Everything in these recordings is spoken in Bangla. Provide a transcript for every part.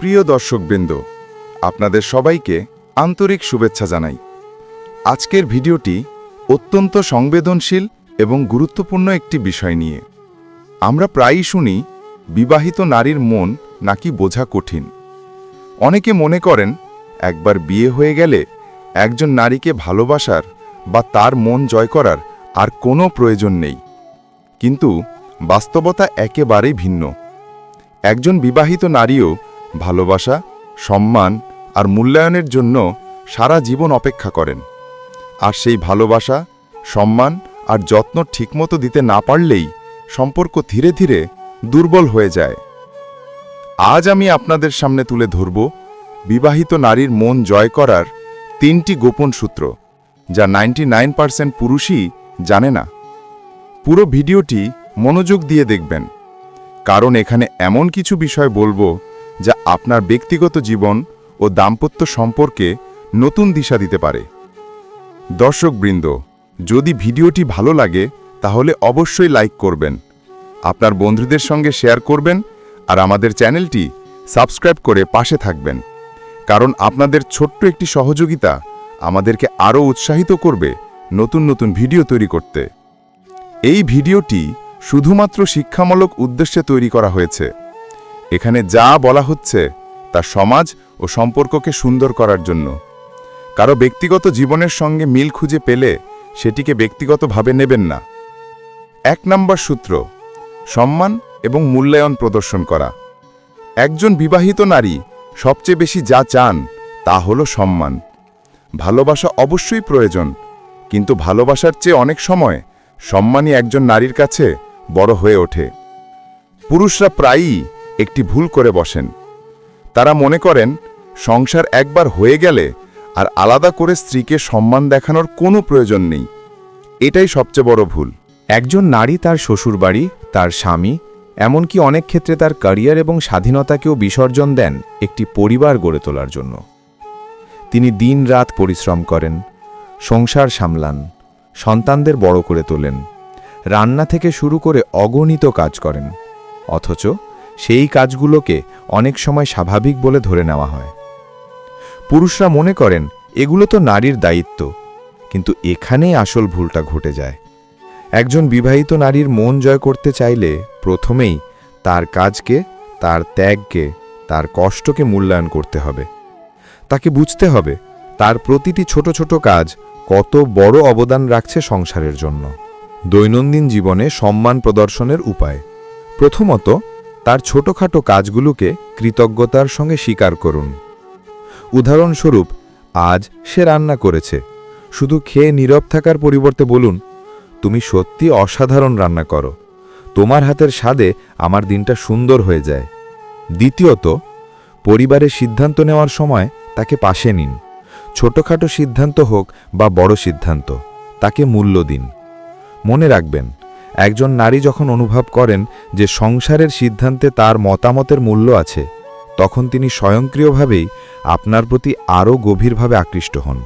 প্রিয় দর্শকবৃন্দ, আপনাদের সবাইকে আন্তরিক শুভেচ্ছা জানাই। আজকের ভিডিওটি অত্যন্ত সংবেদনশীল এবং গুরুত্বপূর্ণ একটি বিষয় নিয়ে। আমরা প্রায়ই শুনি, বিবাহিত নারীর মন নাকি বোঝা কঠিন। অনেকে মনে করেন, একবার বিয়ে হয়ে গেলে একজন নারীকে ভালোবাসার বা তার মন জয় করার আর কোনো প্রয়োজন নেই। কিন্তু বাস্তবতা একেবারেই ভিন্ন। একজন বিবাহিত নারীও ভালোবাসা, সম্মান আর মূল্যায়নের জন্য সারা জীবন অপেক্ষা করেন। আর সেই ভালোবাসা, সম্মান আর যত্ন ঠিকমতো দিতে না পারলেই সম্পর্ক ধীরে ধীরে দুর্বল হয়ে যায়। আজ আমি আপনাদের সামনে তুলে ধরব বিবাহিত নারীর মন জয় করার তিনটি গোপন সূত্র, যা নাইনটি নাইন পার্সেন্ট পুরুষই জানে না। পুরো ভিডিওটি মনোযোগ দিয়ে দেখবেন, কারণ এখানে এমন কিছু বিষয় বলব যা আপনার ব্যক্তিগত জীবন ও দাম্পত্য সম্পর্কে নতুন দিশা দিতে পারে। দর্শকবৃন্দ, যদি ভিডিওটি ভালো লাগে, তাহলে অবশ্যই লাইক করবেন, আপনার বন্ধুদের সঙ্গে শেয়ার করবেন, আর আমাদের চ্যানেলটি সাবস্ক্রাইব করে পাশে থাকবেন, কারণ আপনাদের ছোট্ট একটি সহযোগিতা আমাদেরকে আরও উৎসাহিত করবে নতুন নতুন ভিডিও তৈরি করতে। এই ভিডিওটি শুধুমাত্র শিক্ষামূলক উদ্দেশ্যে তৈরি করা হয়েছে। এখানে যা বলা হচ্ছে তা সমাজ ও সম্পর্ককে সুন্দর করার জন্য। কারও ব্যক্তিগত জীবনের সঙ্গে মিল খুঁজে পেলে সেটিকে ব্যক্তিগতভাবে নেবেন না। এক নম্বর সূত্র, সম্মান এবং মূল্যায়ন প্রদর্শন করা। একজন বিবাহিত নারী সবচেয়ে বেশি যা চান তা হল সম্মান। ভালোবাসা অবশ্যই প্রয়োজন, কিন্তু ভালোবাসার চেয়ে অনেক সময় সম্মানই একজন নারীর কাছে বড় হয়ে ওঠে। পুরুষরা প্রায়ই একটি ভুল করে বসেন। তারা মনে করেন, সংসার একবার হয়ে গেলে আর আলাদা করে স্ত্রীকে সম্মান দেখানোর কোনো প্রয়োজন নেই। এটাই সবচেয়ে বড় ভুল। একজন নারী তার শ্বশুরবাড়ি, তার স্বামী, এমনকি অনেক ক্ষেত্রে তার ক্যারিয়ার এবং স্বাধীনতাকেও বিসর্জন দেন একটি পরিবার গড়ে তোলার জন্য। তিনি দিনরাত পরিশ্রম করেন, সংসার সামলান, সন্তানদের বড় করে তোলেন, রান্না থেকে শুরু করে অগণিত কাজ করেন, অথচ সেই কাজগুলোকে অনেক সময় স্বাভাবিক বলে ধরে নেওয়া হয়। পুরুষরা মনে করেন, এগুলো তো নারীর দায়িত্ব, কিন্তু এখানেই আসল ভুলটা ঘটে যায়। একজন বিবাহিত নারীর মন জয় করতে চাইলে প্রথমেই তার কাজকে, তার ত্যাগকে, তার কষ্টকে মূল্যায়ন করতে হবে। তাকে বুঝতে হবে, তার প্রতিটি ছোট ছোট কাজ কত বড় অবদান রাখছে সংসারের জন্য। দৈনন্দিন জীবনে সম্মান প্রদর্শনের উপায়। প্রথমত তার ছোটখাটো কাজগুলোকে কৃতজ্ঞতার সঙ্গে স্বীকার করুন। উদাহরণস্বরূপ, আজ সে রান্না করেছে। শুধু খেয়ে নীরব থাকার পরিবর্তে বলুন, তুমি সত্যি অসাধারণ রান্না করো। তোমার হাতের স্বাদে আমার দিনটা সুন্দর হয়ে যায়। দ্বিতীয়ত পরিবারের সিদ্ধান্ত নেওয়ার সময় তাকে পাশে নিন। ছোটখাটো সিদ্ধান্ত হোক বা বড় সিদ্ধান্ত, তাকে মূল্য দিন। মনে রাখবেন একজন নারী যখন অনুভব করেন যে সংসারের সিদ্ধান্তে তার মতামতের মূল্য আছে, তখন তিনি স্বয়ংক্রিয়ভাবেই আপনার প্রতি আরও গভীরভাবে আকৃষ্ট হন।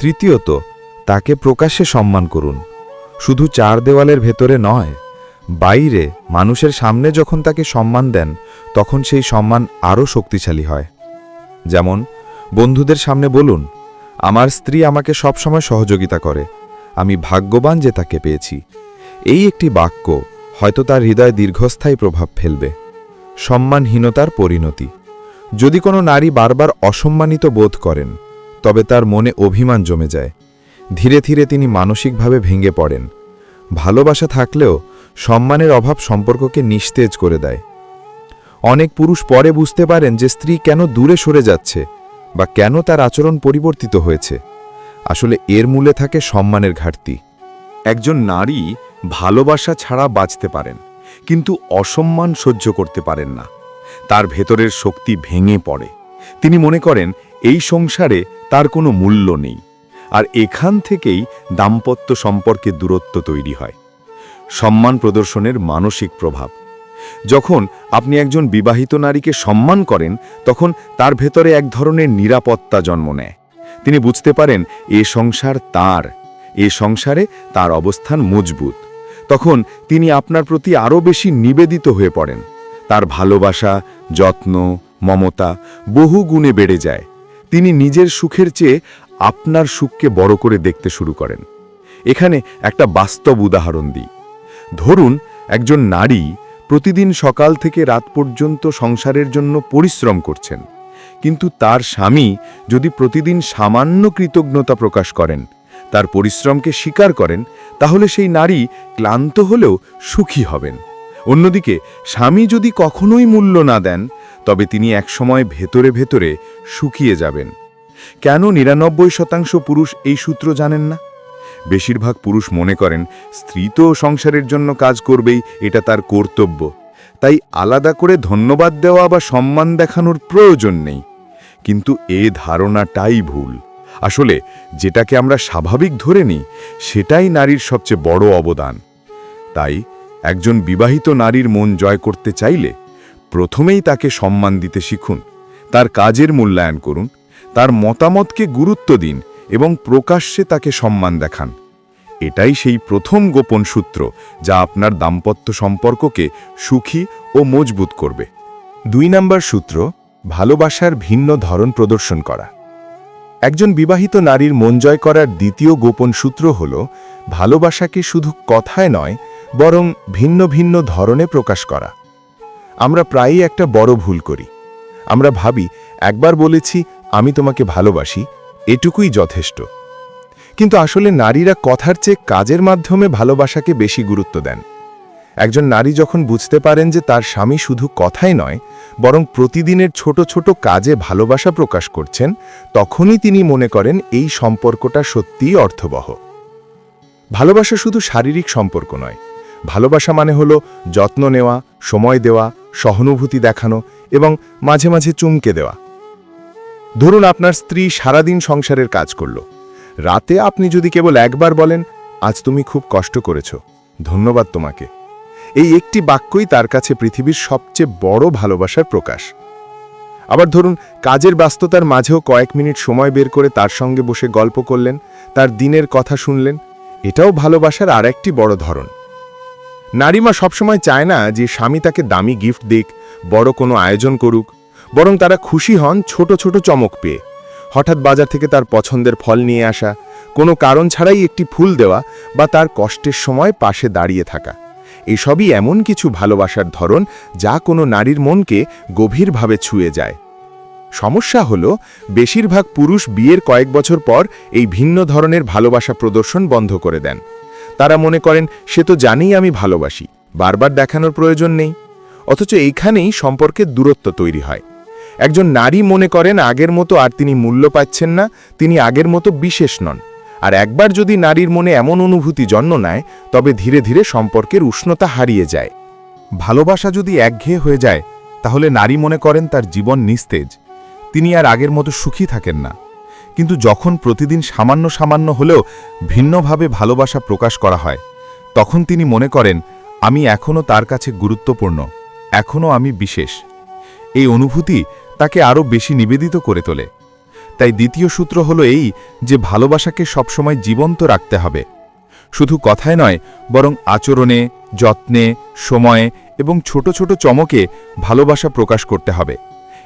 তৃতীয়ত, তাকে প্রকাশ্যে সম্মান করুন। শুধু চার দেওয়ালের ভেতরে নয়, বাইরে মানুষের সামনে যখন তাকে সম্মান দেন, তখন সেই সম্মান আরও শক্তিশালী হয়। যেমন, বন্ধুদের সামনে বলুন, আমার স্ত্রী আমাকে সবসময় সহযোগিতা করে। আমি ভাগ্যবান যে তাকে পেয়েছি। এই একটি বাক্য হয়তো তার হৃদয়ে দীর্ঘস্থায়ী প্রভাব ফেলবে। সম্মানহীনতার পরিণতি। যদি কোনো নারী বারবার অসম্মানিত বোধ করেন, তবে তার মনে অভিমান জমে যায়। ধীরে ধীরে তিনি মানসিকভাবে ভেঙে পড়েন। ভালোবাসা থাকলেও সম্মানের অভাব সম্পর্ককে নিস্তেজ করে দেয়। অনেক পুরুষ পরে বুঝতে পারেন যে স্ত্রী কেন দূরে সরে যাচ্ছে বা কেন তার আচরণ পরিবর্তিত হয়েছে। আসলে এর মূলে থাকে সম্মানের ঘাটতি। একজন নারী ভালোবাসা ছাড়া বাঁচতে পারেন, কিন্তু অসম্মান সহ্য করতে পারেন না। তার ভেতরের শক্তি ভেঙে পড়ে। তিনি মনে করেন, এই সংসারে তার কোনো মূল্য নেই, আর এখান থেকেই দাম্পত্য সম্পর্কে দূরত্ব তৈরি হয়। সম্মান প্রদর্শনের মানসিক প্রভাব। যখন আপনি একজন বিবাহিত নারীকে সম্মান করেন, তখন তার ভেতরে এক ধরনের নিরাপত্তা জন্ম নেয়। তিনি বুঝতে পারেন, এ সংসার তার, এ সংসারে তার অবস্থান মজবুত। তখন তিনি আপনার প্রতি আরও বেশি নিবেদিত হয়ে পড়েন। তার ভালোবাসা, যত্ন, মমতা বহু গুণে বেড়ে যায়। তিনি নিজের সুখের চেয়ে আপনার সুখকে বড় করে দেখতে শুরু করেন। এখানে একটা বাস্তব উদাহরণ দিই। ধরুন, একজন নারী প্রতিদিন সকাল থেকে রাত পর্যন্ত সংসারের জন্য পরিশ্রম করছেন। কিন্তু তার স্বামী যদি প্রতিদিন সামান্য কৃতজ্ঞতা প্রকাশ করেন তার পরিশ্রমকে স্বীকার করেন, তাহলে সেই নারী ক্লান্ত হলেও সুখী হবেন। অন্যদিকে, স্বামী যদি কখনোই মূল্য না দেন, তবে তিনি একসময় ভেতরে ভেতরে শুকিয়ে যাবেন। কেন নিরানব্বই শতাংশ পুরুষ এই সূত্র জানেন না? বেশিরভাগ পুরুষ মনে করেন, স্ত্রী তো সংসারের জন্য কাজ করবেই, এটা তার কর্তব্য। তাই আলাদা করে ধন্যবাদ দেওয়া বা সম্মান দেখানোর প্রয়োজন নেই। কিন্তু এ ধারণাটাই ভুল। আসলে যেটাকে আমরা স্বাভাবিক ধরে নিই, সেটাই নারীর সবচেয়ে বড় অবদান। তাই একজন বিবাহিত নারীর মন জয় করতে চাইলে প্রথমেই তাকে সম্মান দিতে শিখুন, তার কাজের মূল্যায়ন করুন, তার মতামতকে গুরুত্ব দিন এবং প্রকাশ্যে তাকে সম্মান দেখান। এটাই সেই প্রথম গোপন সূত্র যা আপনার দাম্পত্য সম্পর্ককে সুখী ও মজবুত করবে। দুই নম্বর সূত্র, ভালোবাসার ভিন্ন ধরন প্রদর্শন করা। একজন বিবাহিত নারীর মন জয় করার দ্বিতীয় গোপন সূত্র হল, ভালোবাসাকে শুধু কথায় নয়, বরং ভিন্ন ভিন্ন ধরনে প্রকাশ করা। আমরা প্রায়ই একটা বড় ভুল করি। আমরা ভাবি, একবার বলেছি, আমি তোমাকে ভালোবাসি, এটুকুই যথেষ্ট। কিন্তু আসলে নারীরা কথার চেয়ে কাজের মাধ্যমে ভালোবাসাকে বেশি গুরুত্ব দেন। একজন নারী যখন বুঝতে পারেন যে তার স্বামী শুধু কথাই নয়, বরং প্রতিদিনের ছোট ছোট কাজে ভালোবাসা প্রকাশ করছেন, তখনই তিনি মনে করেন এই সম্পর্কটা সত্যিই অর্থবহ। ভালোবাসা শুধু শারীরিক সম্পর্ক নয়। ভালোবাসা মানে হলো যত্ন নেওয়া, সময় দেওয়া, সহানুভূতি দেখানো এবং মাঝে মাঝে চুমকে দেওয়া। ধরুন আপনার স্ত্রী সারাদিন সংসারের কাজ করল। রাতে আপনি যদি কেবল একবার বলেন, আজ তুমি খুব কষ্ট করেছ, ধন্যবাদ তোমাকে। এই একটি বাক্যই তার কাছে পৃথিবীর সবচেয়ে বড় ভালোবাসার প্রকাশ। আবার ধরুন, কাজের ব্যস্ততার মাঝেও কয়েক মিনিট সময় বের করে তার সঙ্গে বসে গল্প করলেন, তার দিনের কথা শুনলেন, এটাও ভালোবাসার আর একটি বড় ধরন। নারীমা সবসময় চায় না যে স্বামী তাকে দামি গিফট দিক, বড় কোনো আয়োজন করুক, বরং তারা খুশি হন ছোট ছোট চমক পেয়ে। হঠাৎ বাজার থেকে তার পছন্দের ফল নিয়ে আসা, কোনো কারণ ছাড়াই একটি ফুল দেওয়া বা তার কষ্টের সময় পাশে দাঁড়িয়ে থাকা। এসবই এমন কিছু ভালোবাসার ধরন যা কোনো নারীর মনকে গভীরভাবে ছুঁয়ে যায়। সমস্যা হল, বেশিরভাগ পুরুষ বিয়ের কয়েক বছর পর এই ভিন্ন ধরনের ভালোবাসা প্রদর্শন বন্ধ করে দেন। তারা মনে করেন, সে তো জানেই আমি ভালোবাসি, বারবার দেখানোর প্রয়োজন নেই। অথচ এইখানেই সম্পর্কের দূরত্ব তৈরি হয়। একজন নারী মনে করেন, আগের মতো আর তিনি মূল্য পাচ্ছেন না, তিনি আগের মতো বিশেষ নন। আর একবার যদি নারীর মনে এমন অনুভূতি জন্ম নেয়, তবে ধীরে ধীরে সম্পর্কের উষ্ণতা হারিয়ে যায়। ভালোবাসা যদি একঘেয়ে হয়ে যায়, তাহলে নারী মনে করেন তার জীবন নিস্তেজ। তিনি আর আগের মতো সুখী থাকেন না। কিন্তু যখন প্রতিদিন সামান্য সামান্য হলেও ভিন্নভাবে ভালোবাসা প্রকাশ করা হয়, তখন তিনি মনে করেন, আমি এখনও তার কাছে গুরুত্বপূর্ণ। এখনও আমি বিশেষ। এই অনুভূতি তাকে আরও বেশি নিবেদিত করে তোলে। তাই দ্বিতীয় সূত্র হলো এই যে ভালোবাসাকে সবসময় জীবন্ত রাখতে হবে। শুধু কথায় নয়, বরং আচরণে, যত্নে, সময়ে এবং ছোট ছোট চমকে ভালোবাসা প্রকাশ করতে হবে।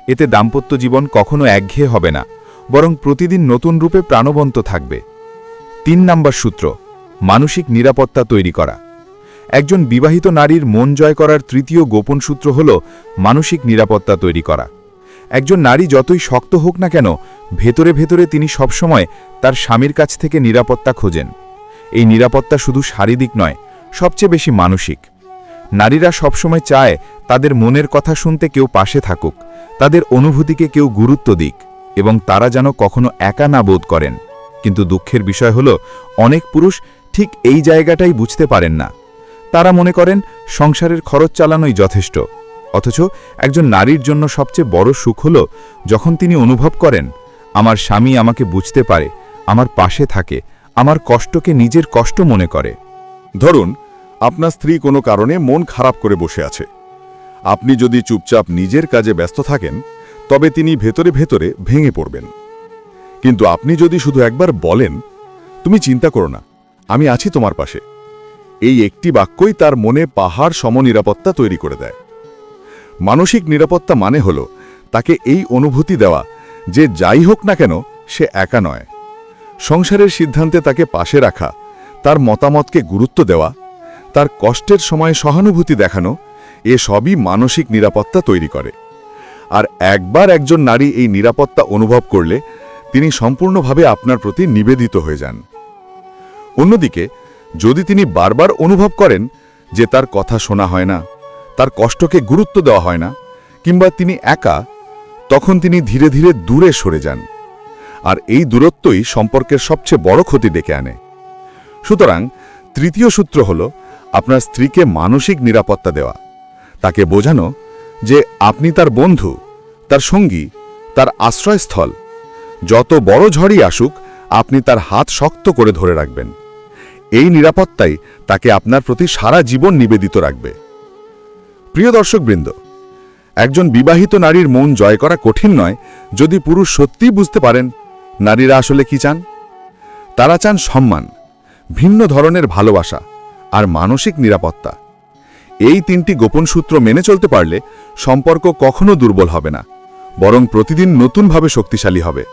এতে দাম্পত্য জীবন কখনো একঘেয়ে হবে না, বরং প্রতিদিন নতুন রূপে প্রাণবন্ত থাকবে। তিন নাম্বার সূত্র, মানসিক নিরাপত্তা তৈরি করা। একজন বিবাহিত নারীর মন জয় করার তৃতীয় গোপন সূত্র হল মানসিক নিরাপত্তা তৈরি করা। একজন নারী যতই শক্ত হোক না কেন, ভেতরে ভেতরে তিনি সবসময় তার স্বামীর কাছ থেকে নিরাপত্তা খোঁজেন। এই নিরাপত্তা শুধু শারীরিক নয়, সবচেয়ে বেশি মানসিক। নারীরা সবসময় চায় তাদের মনের কথা শুনতে কেউ পাশে থাকুক, তাদের অনুভূতিকে কেউ গুরুত্ব দিক এবং তারা যেন কখনো একা না বোধ করেন। কিন্তু দুঃখের বিষয় হল, অনেক পুরুষ ঠিক এই জায়গাটাই বুঝতে পারেন না। তারা মনে করেন, সংসারের খরচ চালানোই যথেষ্ট। অথচ একজন নারীর জন্য সবচেয়ে বড় সুখ হল যখন তিনি অনুভব করেন, আমার স্বামী আমাকে বুঝতে পারে, আমার পাশে থাকে, আমার কষ্টকে নিজের কষ্ট মনে করে। ধরুন, আপনার স্ত্রী কোনো কারণে মন খারাপ করে বসে আছে। আপনি যদি চুপচাপ নিজের কাজে ব্যস্ত থাকেন, তবে তিনি ভেতরে ভেতরে ভেঙে পড়বেন। কিন্তু আপনি যদি শুধু একবার বলেন, তুমি চিন্তা করো না, আমি আছি তোমার পাশে, এই একটি বাক্যই তার মনে পাহাড় সমনিরাপত্তা তৈরি করে দেয়। মানসিক নিরাপত্তা মানে হল তাকে এই অনুভূতি দেওয়া যে যাই হোক না কেন সে একা নয়। সংসারের সিদ্ধান্তে তাকে পাশে রাখা, তার মতামতকে গুরুত্ব দেওয়া, তার কষ্টের সময় সহানুভূতি দেখানো, এ সবই মানসিক নিরাপত্তা তৈরি করে। আর একবার একজন নারী এই নিরাপত্তা অনুভব করলে তিনি সম্পূর্ণভাবে আপনার প্রতি নিবেদিত হয়ে যান। অন্যদিকে, যদি তিনি বারবার অনুভব করেন যে তার কথা শোনা হয় না তার কষ্টকে গুরুত্ব দেওয়া হয় না, কিংবা তিনি একা, তখন তিনি ধীরে ধীরে দূরে সরে যান, আর এই দূরত্বই সম্পর্কের সবচেয়ে বড় ক্ষতি ডেকে আনে। সুতরাং তৃতীয় সূত্র হল আপনার স্ত্রীকে মানসিক নিরাপত্তা দেওয়া। তাকে বোঝানো যে আপনি তার বন্ধু, তার সঙ্গী, তার আশ্রয়স্থল, যত বড় ঝড়ই আসুক, আপনি তার হাত শক্ত করে ধরে রাখবেন। এই নিরাপত্তাই তাকে আপনার প্রতি সারা জীবন নিবেদিত রাখবে। প্রিয় দর্শকবৃন্দ, একজন বিবাহিত নারীর মন জয় করা কঠিন নয় যদি পুরুষ সত্যিই বুঝতে পারেন নারীরা আসলে কি চান। তারা চান সম্মান, ভিন্ন ধরনের ভালোবাসা আর মানসিক নিরাপত্তা। এই তিনটি গোপন সূত্র মেনে চলতে পারলে সম্পর্ক কখনো দুর্বল হবে না, বরং প্রতিদিন নতুনভাবে শক্তিশালী হবে।